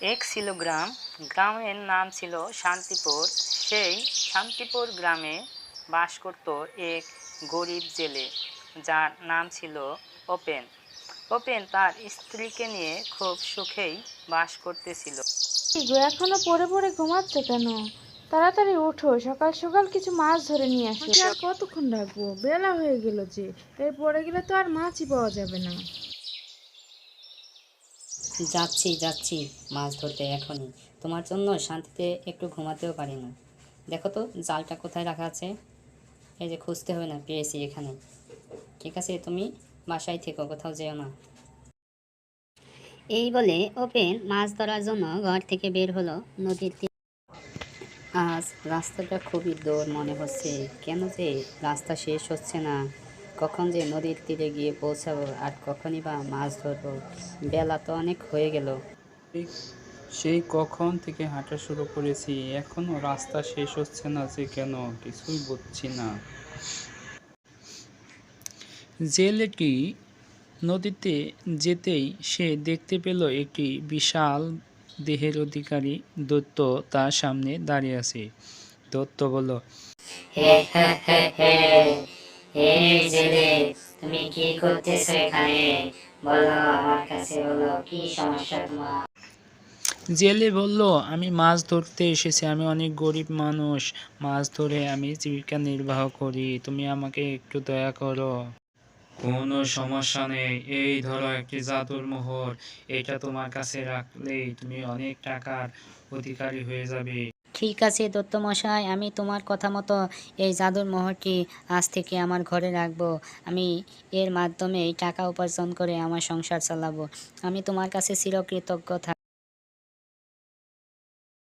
এক ছিল গ্রাম গ্রামের নাম ছিল শান্তিপুর। সেই শান্তিপুর গ্রামে বাস করত এক গরিব জেলে যার নাম ছিল ওপেন। ওপেন তার স্ত্রীকে নিয়ে খুব সুখেই বাস করতেছিল। গো এখনও পড়ে পড়ে ঘুমাচ্ছ কেন? তাড়াতাড়ি ওঠো সকাল সকাল কিছু মাছ ধরে নিয়ে আসো। আর কতক্ষণ রাখব? বেলা হয়ে গেল যে এর পরে গেলে তো আর মাছই পাওয়া যাবে না। যাচ্ছি যাচ্ছি মাছ ধরতে এখনই। তোমার জন্য শান্তিতে একটু ঘুমাতেও পারি না। দেখো তো, জালটা কোথায় রাখা আছে? এই যে খুঁজতে হবে না, পেয়েছি এখানে। ঠিক আছে, তুমি বাসায় থেকো, কোথাও যেও না। এই বলে ওপেন মাছ ধরার জন্য ঘর থেকে বের হলো নদীর আজ রাস্তাটা খুবই দৌড় মনে হচ্ছে। কেন যে রাস্তা শেষ হচ্ছে না? কখন যে নদীর তীরে গিয়ে পৌঁছাবো আর কখনই বা মাছ ধরবো বেলা তো অনেক হয়ে গেল। সেই- কখন থেকে হাঁটা শুরু করেছি এখনও রাস্তা শেষ হচ্ছে না যে কেন কিছুই বুঝছি না। জেলেটি নদীতে যেতেই সে দেখতে পেল একটি বিশাল দেহের অধিকারী দত্ত তার সামনে দাঁড়িয়ে আছে। দত্ত বলল কি করতেছো এখানে? বলো, আমার কাছে বলো, কি সমস্যা তোমার? জেলে বলল, আমি মাছ ধরতে এসেছি, আমি অনেক গরিব মানুষ। মাছ ধরে আমি জীবিকা নির্বাহ করি। তুমি আমাকে একটু দয়া করো। কোনো সমস্যা নেই। এই ধরো একটি জাদুর মোহর। এটা তোমার কাছে রাখলেই তুমি অনেক টাকার অধিকারী হয়ে যাবে। ঠিক আছে দত্তমশাই, আমি তোমার কথা মতো এই জাদুর মোহরটি আজ থেকে আমার ঘরে রাখব। আমি এর মাধ্যমে টাকা উপার্জন করে আমার সংসার চালাবো। আমি তোমার কাছে চিরকৃতজ্ঞ থাক